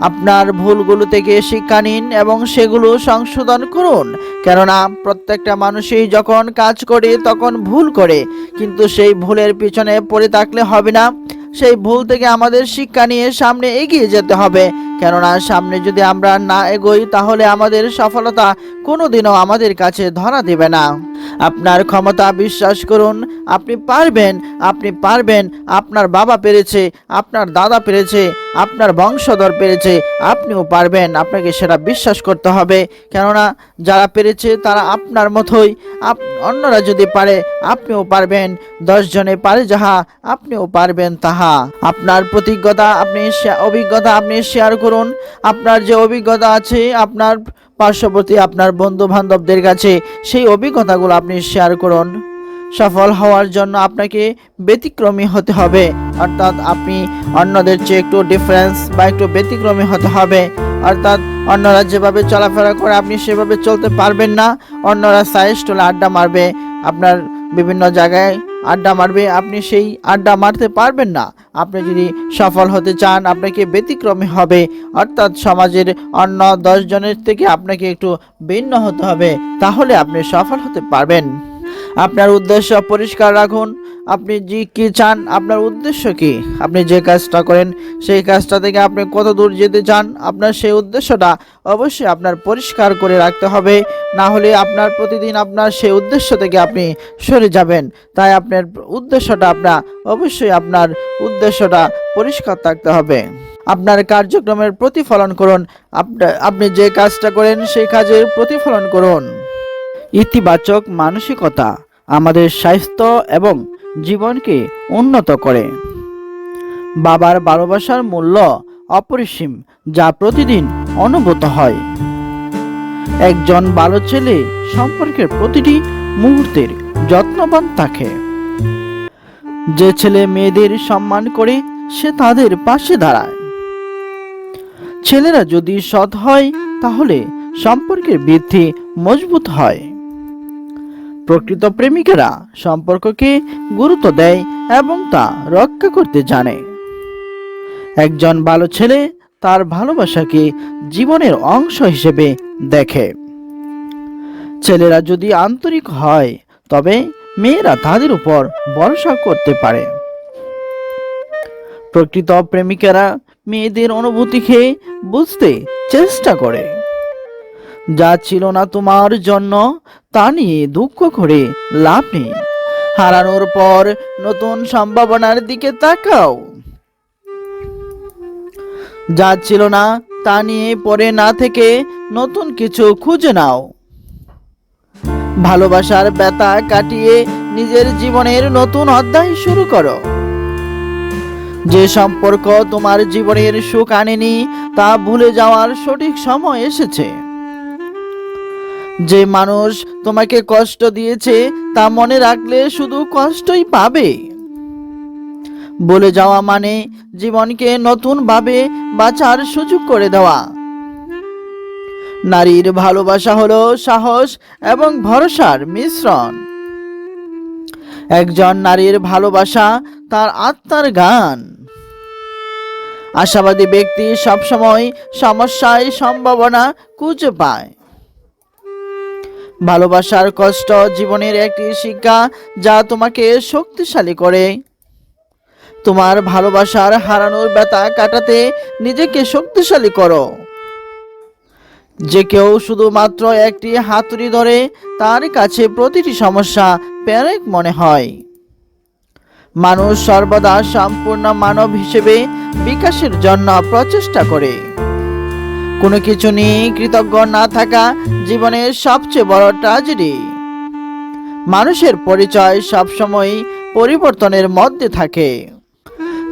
আপনার ভুলগুলো থেকে শিক্ষা নিন এবং সেগুলো সংশোধন করুন। কেননা, প্রত্যেকটা মানুষই যখন কাজ করে, তখন ভুল করে। কিন্তু সেই ভুলের পিছনে পড়ে থাকলে হবে না। সেই ভুল থেকে আমাদের শিক্ষা নিয়ে সামনে এগিয়ে যেতে হবে। কেননা, সামনে যদি আমরা না এগোই, তাহলে আমাদের সফলতা কোনোদিনও আমাদের কাছে ধরা দেবে না। আপনার ক্ষমতা বিশ্বাস করুন। আপনি পারবেন আপনি পারবেন। আপনার বাবা পেরেছে, আপনার দাদা পেরেছে। আপনার বংশধর পেরেছে, আপনিও পারবেন, আপনাকে সেটা বিশ্বাস করতে হবে। কেননা, যারা পেরেছে, তারা আপনার মতোই। আপ- অন্যরা যদি পারে, আপনিও পারবেন। দশ জনে পারে যাহা, আপনিও পারবেন তাহা। আপনার প্রতিজ্ঞতা, আপনি অভিজ্ঞতা আপনি শেয়ার করুন। আপনার যে অভিজ্ঞতা আছে, আপনার পার্শ্ববর্তী, আপনার বন্ধু বান্ধবদের কাছে, সেই অভিজ্ঞতাগুলো আপনি শেয়ার করুন। সফল হওয়ার জন্য আপনাকে ব্যতিক্রমী হতে হবে। অর্থাৎ আপনি অন্যদের চেয়ে একটু ডিফারেন্স বা একটু ব্যতিক্রমী হতে হবে। অর্থাৎ অন্যরা যেভাবে চলাফেরা করে আপনি সেভাবে চলতে পারবেন না। অন্যরা সাইজ টোলে আড্ডা মারবে। আপনার বিভিন্ন জায়গায় আড্ডা মারবে। আপনি সেই আড্ডা মারতে পারবেন না। আপনি যদি সফল হতে চান, আপনাকে ব্যতিক্রমী হবে। অর্থাৎ সমাজের অন্য দশ জনের থেকে আপনাকে একটু ভিন্ন হতে হবে। তাহলে আপনি সফল হতে পারবেন। আপনার উদ্দেশ্য পরিষ্কার রাখুন। আপনি যে কি চান? আপনার উদ্দেশ্য কি? আপনি যে কাজটা করেন, সেই কাজটা থেকে আপনি কত দূর যেতে চান? আপনার সেই উদ্দেশ্যটা অবশ্যই আপনার পরিষ্কার করে রাখতে হবে। না হলে আপনার প্রতিদিন আপনার সেই উদ্দেশ্য থেকে আপনি সরে যাবেন। তাই আপনার উদ্দেশ্যটা আপনার, অবশ্যই আপনার উদ্দেশ্যটা পরিষ্কার থাকতে হবে। আপনার কার্যক্রমের প্রতিফলন করুন। আপনা- যে কাজটা করেন, সেই কাজের প্রতিফলন করুন। ইতিবাচক মানসিকতা আমাদের স্বাস্থ্য এবং জীবনকে উন্নত করে। বাবার ভালোবাসার মূল্য অপরিসীম, যা প্রতিদিন অনুভূত হয়। একজন ভালো ছেলে সম্পর্কের প্রতিটি মুহূর্তের যত্নবান থাকে। যে ছেলে মেয়েদের সম্মান করে, সে তাদের পাশে দাঁড়ায়। ছেলেরা যদি সৎ হয়, তাহলে সম্পর্কের বৃদ্ধি মজবুত হয়। প্রকৃত প্রেমিকেরা সম্পর্ককে গুরুত্ব দেয় এবং তা রক্ষা করতে জানে। একজন ভালো ছেলে তার ভালোবাসাকে জীবনের অংশ হিসেবে দেখে। ছেলেরা যদি আন্তরিক হয়, তবে মেয়েরা তাদের উপর ভরসা করতে পারে। প্রকৃত প্রেমিকেরা মেয়েদের অনুভূতিকে বুঝতে চেষ্টা করে। যা ছিল না তোমার জন্য, তা নিয়ে দুঃখ করে লাভ নেই। হারানোর পর নতুন সম্ভাবনার দিকে তাকাও। যা ছিল না, তা নিয়ে পরে না থেকে নতুন কিছু খুঁজে নাও। ভালোবাসার ব্যথা কাটিয়ে নিজের জীবনের নতুন অধ্যায় শুরু করো। যে সম্পর্ক তোমার জীবনের সুখ আনেনি, তা ভুলে যাওয়ার সঠিক সময় এসেছে। যে মানুষ তোমাকে কষ্ট দিয়েছে তা মনে রাখলে শুধু কষ্টই পাবে। বলে যাওয়া মানে জীবনকে নতুনভাবে বাঁচার সুযোগ করে দেওয়া। নারীর ভালোবাসা হলো সাহস এবং ভরসার মিশ্রণ। একজন নারীর ভালোবাসা তার আত্মার গান। আশাবাদী ব্যক্তি সবসময় সমস্যায় সম্ভাবনা খুঁজে পায়। ভালোবাসার কষ্ট জীবনের একটি শিক্ষা যা তোমাকে শক্তিশালী করে। তোমার ভালোবাসার হারানোর ব্যথা কাটাতে নিজেকে শক্তিশালী করো। যে কেউ শুধুমাত্র একটি হাতুড়ি ধরে তার কাছে প্রতিটি সমস্যা প্যারেক মনে হয়। মানুষ সর্বদা সম্পূর্ণ মানব হিসেবে বিকাশের জন্য প্রচেষ্টা করে। কোনো কিছু নিয়ে কৃতজ্ঞ না থাকা জীবনের সবচেয়ে বড় ট্র্যাজেডি মানুষের পরিচয় সবসময় পরিবর্তনের মধ্যে থাকে।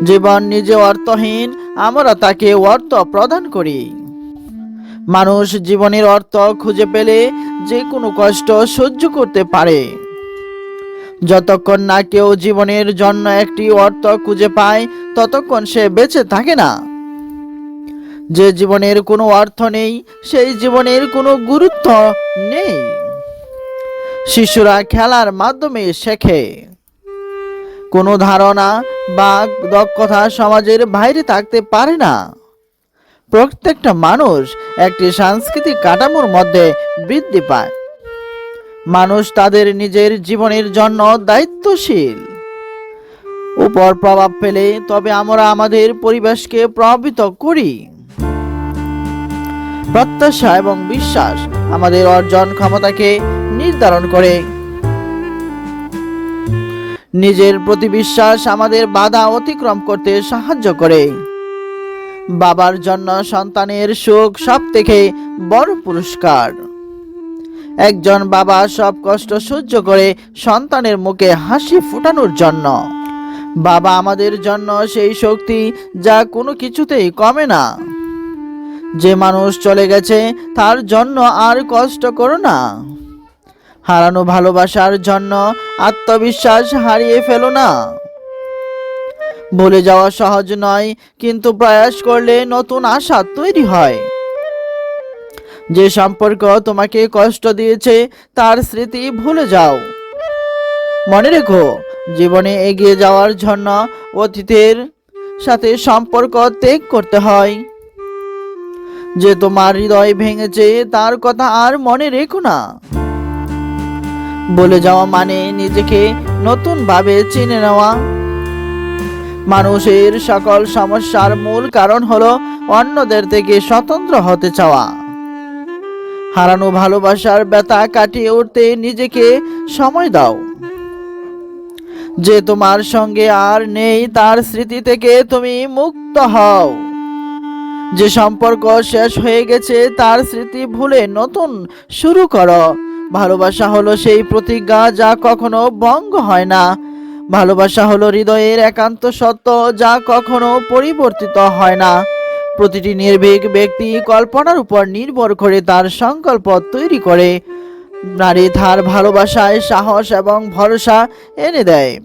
জীবন নিজে অর্থহীন, আমরা তাকে অর্থ প্রদান করি। মানুষ জীবনের অর্থ খুঁজে পেলে যে কোনো কষ্ট সহ্য করতে পারে। যতক্ষণ না কেউ জীবনের জন্য একটি অর্থ খুঁজে পায়, ততক্ষণ সে বেঁচে থাকে না। যে জীবনের কোনো অর্থ নেই, সেই জীবনের কোনো গুরুত্ব নেই। শিশুরা খেলার মাধ্যমে শেখে। কোনো ধারণা বা দক্ষতা সমাজের বাইরে থাকতে পারে না। প্রত্যেকটা মানুষ একটি সাংস্কৃতিক কাঠামোর মধ্যে বৃদ্ধি পায়। মানুষ তাদের নিজের জীবনের জন্য দায়িত্বশীল। উপর প্রভাব ফেলে তবে আমরা আমাদের পরিবেশকে প্রভাবিত করি। প্রত্যাশা এবং বিশ্বাস আমাদের অর্জন ক্ষমতাকে নির্ধারণ করে। নিজের প্রতি বিশ্বাস আমাদের বাধা অতিক্রম করতে সাহায্য করে। বাবার জন্য সন্তানের সুখ সব থেকে বড় পুরস্কার। একজন বাবা সব কষ্ট সহ্য করে সন্তানের মুখে হাসি ফুটানোর জন্য। বাবা আমাদের জন্য সেই শক্তি যা কোনো কিছুতেই কমে না। যে মানুষ চলে গেছে, তার জন্য আর কষ্ট করো না। হারানো ভালোবাসার জন্য আত্মবিশ্বাস হারিয়ে ফেলো না। ভুলে যাওয়া সহজ নয়, কিন্তু প্রয়াস করলে নতুন আশা তৈরি হয়। যে সম্পর্ক তোমাকে কষ্ট দিয়েছে, তার স্মৃতি ভুলে যাও। মনে রেখো, জীবনে এগিয়ে যাওয়ার জন্য অতীতের সাথে সম্পর্ক ত্যাগ করতে হয়। যে তোমার হৃদয় ভেঙেছে, তার কথা আর মনে রেখো না। বলে যাওয়া মানে নিজেকে নতুন ভাবে চিনে নেওয়া। মানুষের সকল সমস্যার মূল কারণ হলো অন্যদের থেকে স্বতন্ত্র হতে চাওয়া। হারানো ভালোবাসার ব্যথা কাটিয়ে উঠতে নিজেকে সময় দাও। যে তোমার সঙ্গে আর নেই, তার স্মৃতি থেকে তুমি মুক্ত হও। যে সম্পর্ক শেষ হয়ে গেছে, তার স্মৃতি ভুলে নতুন শুরু করো। ভালোবাসা হলো সেই প্রতিজ্ঞা যা কখনো ভঙ্গ হয় না। ভালোবাসা হলো হৃদয়ের একান্ত সত্য যা কখনো পরিবর্তিত হয় না। প্রতিটি নির্ভীক ব্যক্তি কল্পনার উপর নির্ভর করে তার সংকল্প তৈরি করে। নারী তার ভালোবাসায় সাহস এবং ভরসা এনে দেয়।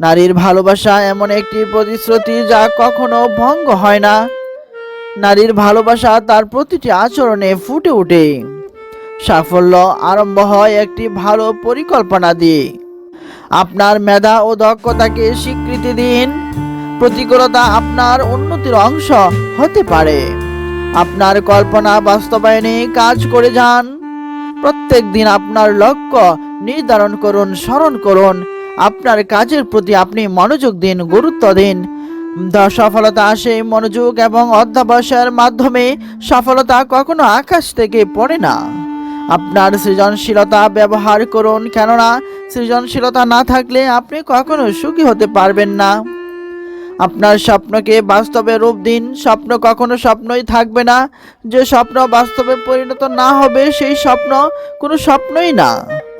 নারীর ভালোবাসা এমন একটি প্রতিশ্রুতি যা কখনো ভঙ্গ হয় না। নারীর ভালোবাসা তার প্রতিটি আচরণে ফুটে ওঠে। সাফল্য আরম্ভ হয় একটি ভালো পরিকল্পনা দিয়ে। আপনার মেধা ও দক্ষতাকে স্বীকৃতি দিন। প্রতিকূলতা আপনার উন্নতির অংশ হতে পারে। আপনার কল্পনা বাস্তবায়নে কাজ করে যান। প্রত্যেক দিন আপনার লক্ষ্য নির্ধারণ করুন, স্মরণ করুন। আপনার কাজের প্রতি আপনি মনোযোগ দিন, গুরুত্ব দিন। সফলতা আসে মনোযোগ এবং অধ্যাবসায়ের মাধ্যমে। সফলতা কখনো আকাশ থেকে পড়ে না। আপনার সৃজনশীলতা ব্যবহার করুন, কেননা সৃজনশীলতা না থাকলে আপনি কখনো সুখী হতে পারবেন না। আপনার স্বপ্নকে বাস্তবে রূপ দিন, স্বপ্ন কখনো স্বপ্নই থাকবে না। যে স্বপ্ন বাস্তবে পরিণত না হবে, সেই স্বপ্ন কোনো স্বপ্নই না।